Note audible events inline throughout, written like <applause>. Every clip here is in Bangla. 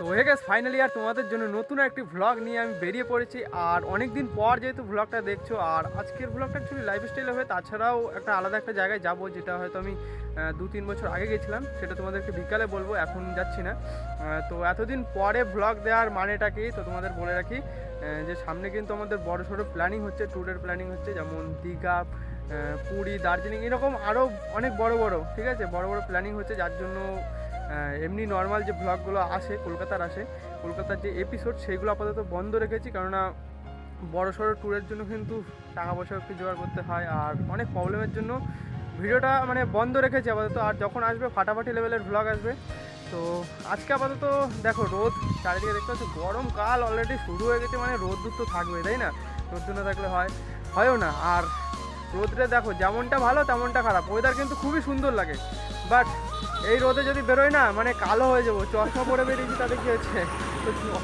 তো হয়ে গেছে ফাইনালি আর তোমাদের জন্য নতুন একটি ভ্লগ নিয়ে আমি বেরিয়ে পড়েছি। আর অনেক দিন পর যেহেতু ভ্লগটা দেখছ, আর আজকের ভ্লগটা অ্যাকচুয়ালি লাইফস্টাইল হবে তাছাড়াও একটা আলাদা একটা জায়গায় যাব, যেটা হয়তো আমি দু তিন বছর আগে গেছিলাম, সেটা তোমাদেরকে বিকালে বলব, এখন যাচ্ছি না। তো এতদিন পরে ভ্লগ দেওয়ার মানেটা কি? তো তোমাদের বলে রাখি যে সামনে কিন্তু আমাদের বড় সড়ো প্ল্যানিং হচ্ছে ট্যুরের প্ল্যানিং হচ্ছে, যেমন দীঘা পুরী, দার্জিলিং, এরকম আরও অনেক বড় বড়, ঠিক আছে? বড় বড় প্ল্যানিং হচ্ছে, যার জন্য এমনি নর্মাল যে ব্লগগুলো আসে, কলকাতার আসে, কলকাতার যে এপিসোড সেইগুলো আপাতত বন্ধ রেখেছি, কেননা বড় সড়ো ট্যুরের জন্য কিন্তু টাকা পয়সা একটু জোগাড় করতে হয় আর অনেক প্রবলেমের জন্য ভিডিওটা মানে বন্ধ রেখেছি আপাতত। আর যখন আসবে, ফাটাফাটি লেভেলের ভ্লগ আসবে। তো আজকে আপাতত দেখো রোদ, চারিদিকে দেখতে পাচ্ছি গরমকাল অলরেডি শুরু হয়ে গেছে মানে রোদ তো থাকবে তাই না? রোদ না থাকলে হয়, হয়ও না। আর রোদটা দেখো, যেমনটা ভালো, তেমনটা খারাপ। ওয়েদার কিন্তু খুবই সুন্দর লাগে। বাট এই রোদে যদি বেরোয় না মানে কালো হয়ে যাব, চশমা পরে বেরিয়েছি, তাতে কী হচ্ছে?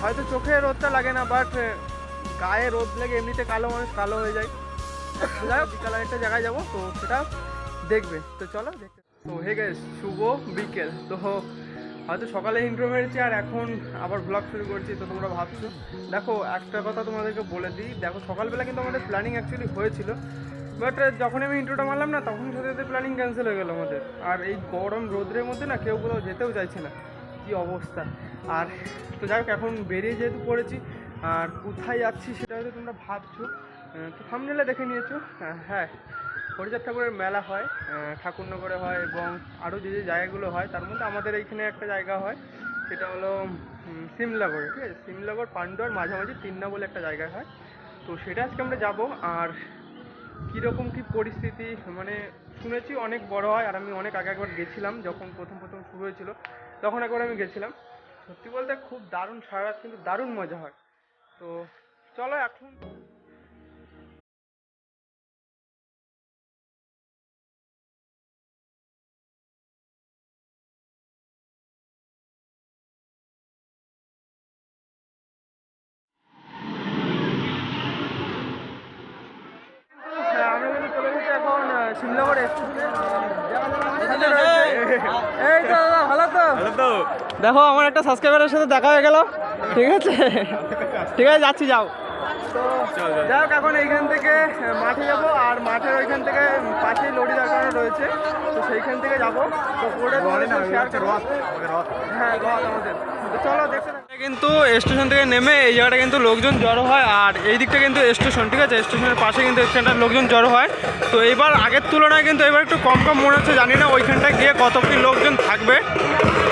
হয়তো চোখে রোদটা লাগে না বাট গায়ে রোদ লেগে এমনিতে কালো মানুষ কালো হয়ে যায়। যাই হোক, বিকালে একটা জায়গায় যাব, তো সেটা দেখবে। তো চলো, দেখতে তো হে গেস শুভ বিকেল। তো হয়তো সকালে ইন্ট্রো মেরেছি আর এখন আবার ব্লগ শুরু করছি, তো তোমরা ভাবছ। দেখো, একটা কথা তোমাদেরকে বলে দিই। দেখো, সকালবেলা কিন্তু আমাদের প্ল্যানিং অ্যাকচুয়ালি হয়েছিল। বাট যখন আমি ইন্ট্রোটা মারলাম না, তখন সাথে সাথে প্ল্যানিং ক্যান্সেল হয়ে গেলো আমাদের। আর এই গরম রোদ্রের মধ্যে না কেউ কোথাও যেতেও চাইছে না। কি অবস্থা। আর তো যাই হোক, এখন বেরিয়ে যেহেতু পড়েছি, আর কোথায় যাচ্ছি সেটা হয়তো তোমরা ভাবছ। তো সামনেলে দেখে নিয়েছো। হ্যাঁ হরিচাঁদ ঠাকুরের মেলা হয় ঠাকুরনগরে হয় এবং আরও যে যে জায়গাগুলো হয়, তার মধ্যে আমাদের এইখানে একটা জায়গা হয়, সেটা হলো সিমলাগড়ে। ঠিক আছে, সিমলাগড়, পান্ডুয়ার মাঝামাঝি তিন্না বলে একটা জায়গা হয়। তো সেটা আজকে আমরা যাব। আর কীরকম কী পরিস্থিতি? মানে শুনেছি অনেক বড় হয়, আর আমি অনেক আগে একবার গেছিলাম যখন প্রথম প্রথম শুরু হয়েছিল, তখন একবার আমি গেছিলাম। সত্যি বলতে খুব দারুণ সারা রাত, কিন্তু দারুণ মজা হয়। তো চলো এখন এই তো দাদা ভালো তো? তো। দেখো আমার একটা সাবস্ক্রাইবারের সাথে দেখা হয়ে গেল। ঠিক আছে? ঠিক আছে যাচ্ছি যাও। তো যাই হোক এখন এইখান থেকে মাঠে যাব। আর মাঠের ওইখান থেকে পাশেই লড়ি দাঁড়ানো রয়েছে। তো সেইখান থেকে যাব। তো শেয়ার হ্যাঁ আমাদের। তো চলো দেখতে। কিন্তু স্টেশন থেকে নেমে এই জায়গাটা কিন্তু লোকজন জড়ো হয় আর এই দিকটা কিন্তু স্টেশন ঠিক আছে? স্টেশনের পাশে কিন্তু এখানটা লোকজন জড়ো হয়। তো এবার আগের তুলনায় কিন্তু এবার একটু কম কম মনে হচ্ছে জানি না ওইখানটায় গিয়ে কত কি লোকজন থাকবে।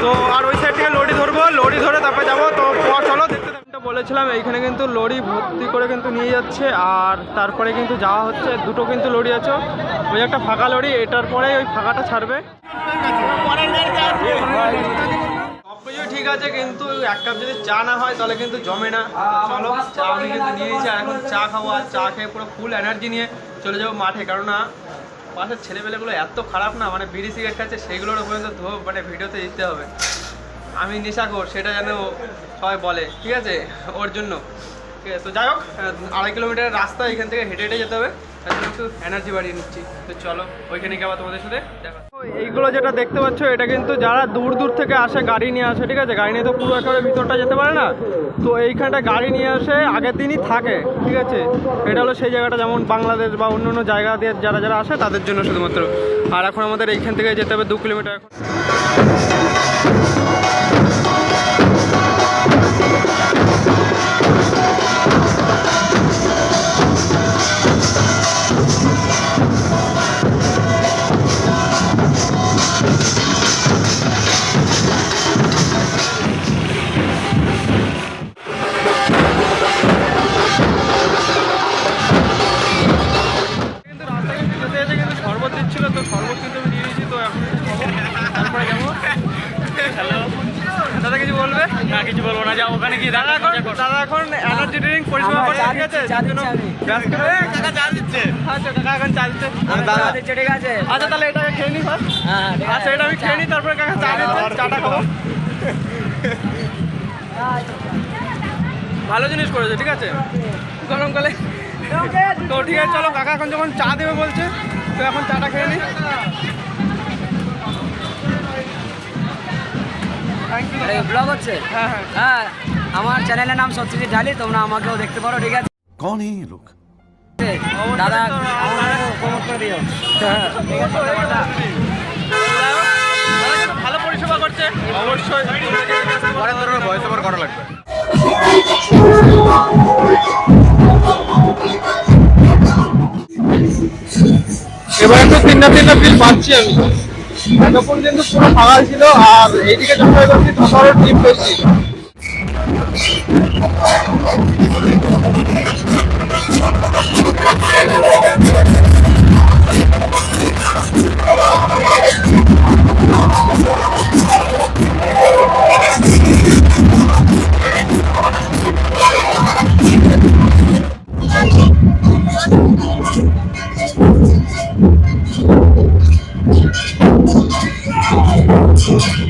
তো আর ওই সাইড থেকে লরি ধরবো লরি ধরে তারপরে যাব। তো চলো দেখতে বলেছিলাম এইখানে কিন্তু লরি ভর্তি করে কিন্তু নিয়ে যাচ্ছে আর তারপরে কিন্তু যাওয়া হচ্ছে দুটো কিন্তু লরি আছে। ওই একটা ফাঁকা লরি এটার পরে ওই ফাঁকাটা ছাড়বে। ঠিক আছে কিন্তু এক কাপ যদি চা না হয় তাহলে কিন্তু জমে না। চলো চা আমি কিন্তু নিয়ে নিয়েছি আর এখন চা খাব আর চা খেয়ে পুরো ফুল এনার্জি নিয়ে চলে যাব মাঠে। কারণ না পাশের ছেলেপেলেগুলো এত খারাপ না মানে বিড়ি সিগারেট খাচ্ছে সেইগুলোর পর্যন্ত ধো মানে ভিডিওতে দিতে হবে। আমি নেশাখোর সেটা যেন সবাই বলে ঠিক আছে? ওর জন্য। ঠিক আছে তো যাই হোক আড়াই কিলোমিটারের রাস্তা এখান থেকে হেঁটে হেঁটে যেতে হবে। তার এনার্জি বাড়িয়ে নিচ্ছি। চলো, ওইখানে গিয়ে এইগুলো যেটা দেখতে পাচ্ছ, এটা কিন্তু যারা দূর দূর থেকে আসে গাড়ি নিয়ে আসে, ঠিক আছে? গাড়ি নিয়ে তো পুরো একেবারে ভিতরটা যেতে পারে না। তো এইখানটা গাড়ি নিয়ে আসে, আগের দিনই থাকে, ঠিক আছে? এটা হলো সেই জায়গাটা যেমন বাংলাদেশ বা অন্য অন্য জায়গা দিয়ে যারা যারা আসে, তাদের জন্য শুধুমাত্র। আর এখন আমাদের এইখান থেকে যেতে হবে দু কিলোমিটার। এখন আচ্ছা ঠিক আছে। আচ্ছা তাহলে এটাকে খেয়ে নি হ্যাঁ আচ্ছা এটা আমি খেয়ে নি তারপরে কাকা চা দিচ্ছে চাটা খাব। ভালো জিনিস করেছে ঠিক আছে। গরমকালে তো ঠিক আছে চলো কাকা এখন যখন চা দেবে বলছে তো এখন চাটা খেয়ে নি। ব্লগ হচ্ছে? হ্যাঁ হ্যাঁ। হ্যাঁ আমার চ্যানেলের নাম সত্যজিৎ ঢালি তোমরা আমাকেও দেখতে পারো ঠিক আছে? कौन है ये लोग দাদা আমাকেও প্রমোট করে দিও হ্যাঁ ঠিক আছে দাদা ভালো পরিষেবা করছে অবশ্যই এবার একটু তিনটা তিনটা ফিল পাচ্ছি আমি তখন কিন্তু পুরো ফাঁকা ছিল আর এইদিকে যখন এগোচ্ছি তখন আরো টিপ বেশি তো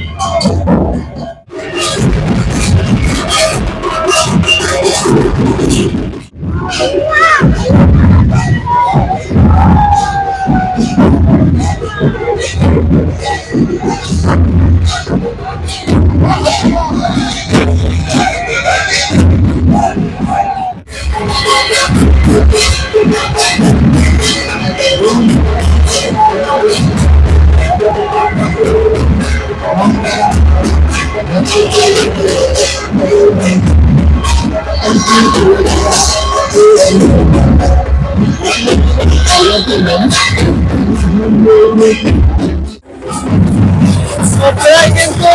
প্রায় কিন্তু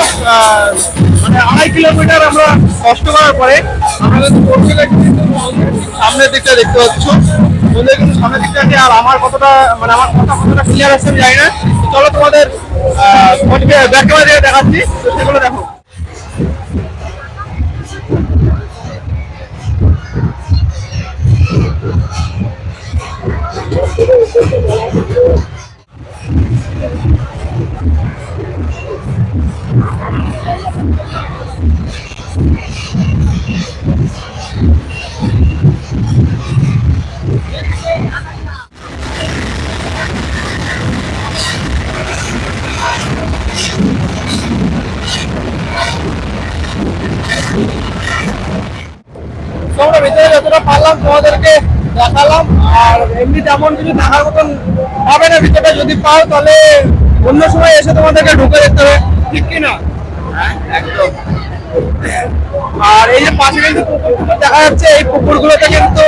মানে আড়াই কিলোমিটার আমরা কষ্ট করার পরে আমরা কিন্তু পৌঁছে কিন্তু সামনের দিকটা দেখতে পাচ্ছ মন্দিরের কিন্তু সামনের দিকটা আর আমার কতটা মানে আমার কথা কতটা ক্লিয়ার আছে আমি জানি তোমাদের ব্যাক ক্যামেরা দিয়ে দেখাচ্ছি তো সেগুলো দেখো আমরা ভিতরে যতটা পারলাম তোমাদেরকে দেখালাম। আর এমনি তেমন কিছু দেখার মতন হবে না, ভিতরটা যদি পাও তাহলে অন্য সময় এসে তোমাদেরকে ঢুকে দেখতে হবে। ঠিক কি না একদম। আর এই যে পাশে কিন্তু পুকুরগুলো দেখা যাচ্ছে, এই পুকুরগুলোতে কিন্তু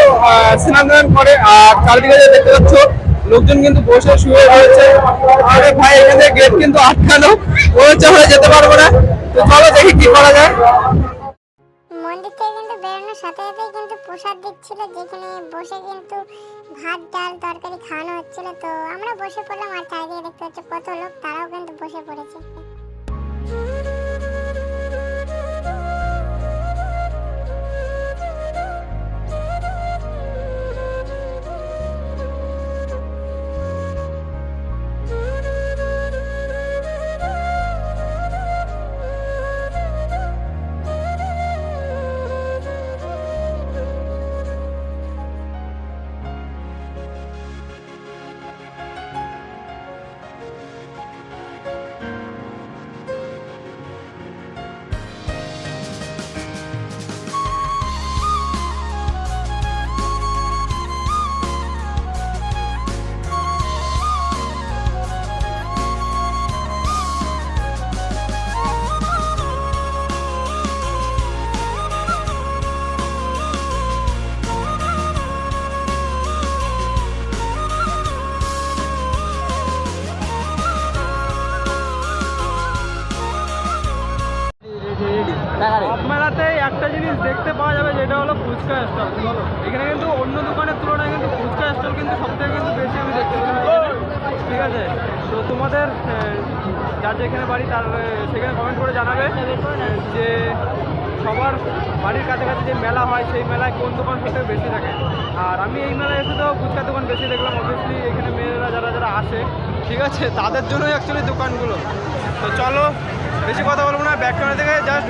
স্নান টান করে। আর চারিদিকে যে দেখতে পাচ্ছ, লোকজন কিন্তু বসে শুয়ে রয়েছে। আরে ভাই, এখানে গেট কিন্তু আটকানো। ও হচ্ছে যেতে পারব না। তো চলো দেখি কি করা যায়। মন্দির কিন্তু বেরোনোর সাথে সাথেই কিন্তু প্রসাদ দিচ্ছিল, যেখানে বসে কিন্তু ভাত, ডাল, তরকারি খাওয়ানো হচ্ছিল। তো আমরা বসে পড়লাম আর চারিদিকে দেখতে হচ্ছে কত লোক, তারাও কিন্তু বসে পড়েছে। একটা জিনিস দেখতে পাওয়া যাবে, যেটা হলো ফুচকা স্টল। এখানে কিন্তু অন্য দোকানের তুলনায় কিন্তু ফুচকা স্টল কিন্তু সবথেকে কিন্তু বেশি আমি দেখতে ঠিক আছে? তো তোমাদের যার যেখানে বাড়ি তার সেখানে কমেন্ট করে জানাবে, যে সবার বাড়ির কাছাকাছি যে মেলা হয়, সেই মেলায় কোন দোকান সব থেকে বেশি থাকে? আর আমি এই মেলায় এসে তো ফুচকা দোকান বেশি দেখলাম অবভিয়াসলি এখানে মেয়েরা যারা যারা আসে, ঠিক আছে? তাদের জন্যই অ্যাকচুয়ালি দোকানগুলো। তো চলো, বেশি কথা বলব না ব্যাক থেকে জাস্ট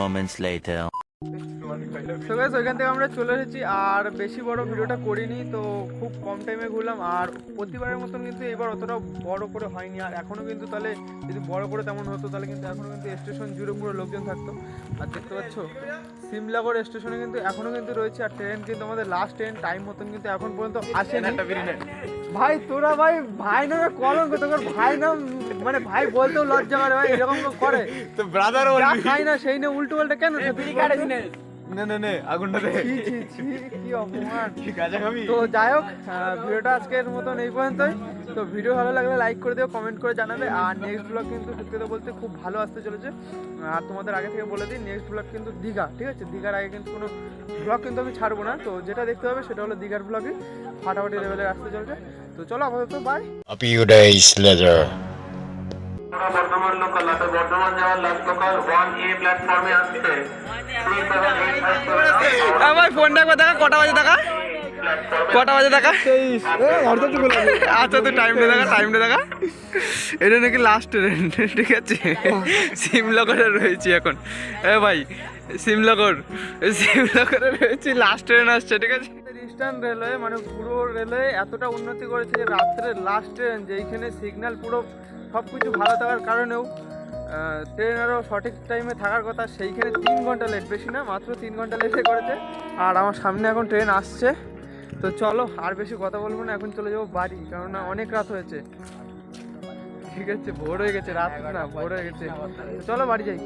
moments later. তো ওইখান থেকে আমরা চলে এসেছি আর বেশি বড় ভিডিওটা করিনি তো খুব কম টাইমে ঘুরলাম আর প্রতিবারের মতন কিন্তু এবার অতটা বড় করে হয়নি আর এখনও কিন্তু তাহলে যদি বড় করে তেমন হতো তাহলে কিন্তু এখনও কিন্তু স্টেশন জুড়ে পুরো লোকজন থাকতো। আর দেখতে পাচ্ছ সিমলাগড় স্টেশনে কিন্তু এখনও কিন্তু রয়েছে আর ট্রেন কিন্তু আমাদের লাস্ট ট্রেন টাইম মতন কিন্তু এখন পর্যন্ত আসেনি। ভাই তোরা ভাই ভাই নামে কলঙ্ক তোর ভাই নাম মানে ভাই বলতেও লজ্জা করে ভাই এরকম করে। <laughs> তো ব্রাদার খাই না সেই নিয়ে উল্টো পাল্টা কেন? নে নে নে আগুনটা দে। ছি, ছি, ছি, কি অপমান। কি গাজা খাবি? তো যাই হোক ভিডিওটা আজকের মতন এই পর্যন্তই। তো ভিডিও ভালো লাগলে লাইক করে দিও কমেন্ট করে জানাবে। আর নেক্সট ব্লগ কিন্তু সত্যি কথা বলতে খুব ভালো আসতে চলেছে। আর তোমাদের আগে থেকে বলে দিই নেক্সট ব্লগ কিন্তু দীঘা ঠিক আছে? দীঘার আগে কিন্তু কোনো ব্লগ কিন্তু আমি ছাড়বো না। তো যেটা দেখতে হবে সেটা হলো দীঘার ব্লগই ফাটাফাটি লেভেলের আসতে চলছে। তো চলো আপাতত bye A few days later. Bardhaman local আছে বর্ধমান যাওয়ার লাস্ট লোকাল ওয়ান এ প্ল্যাটফর্মে আসছে আমার ফোনটা একবার দেখা কটা বাজে দেখা? কটা বাজে দেখা? আচ্ছা তো টাইমটা দেখা টাইমটা দেখা। এটা নাকি লাস্ট ট্রেন ঠিক আছে? সিমলাগড়ে রয়েছি এখন। এ ভাই সিমলাগড় সিমলাগড়ে রয়েছি লাস্ট ট্রেন আসছে ঠিক আছে? ইস্টার্ন রেলওয়ে মানে পুরো রেলওয়ে এতটা উন্নতি করেছে যে রাত্রের লাস্ট ট্রেন যেইখানে সিগন্যাল পুরো সব কিছু ভালো থাকার কারণেও ট্রেন আরও সঠিক টাইমে থাকার কথা, সেইখানে তিন ঘণ্টা লেট বেশি না, মাত্র তিন ঘণ্টা লেটে করেছে। আর আমার সামনে এখন ট্রেন আসছে। তো চলো, আর বেশি কথা বলব না, এখন চলে যাব বাড়ি, কেননা অনেক রাত হয়েছে। ঠিক আছে ভোর হয়ে গেছে, রাত না ভোর হয়ে গেছে। চলো বাড়ি যাই।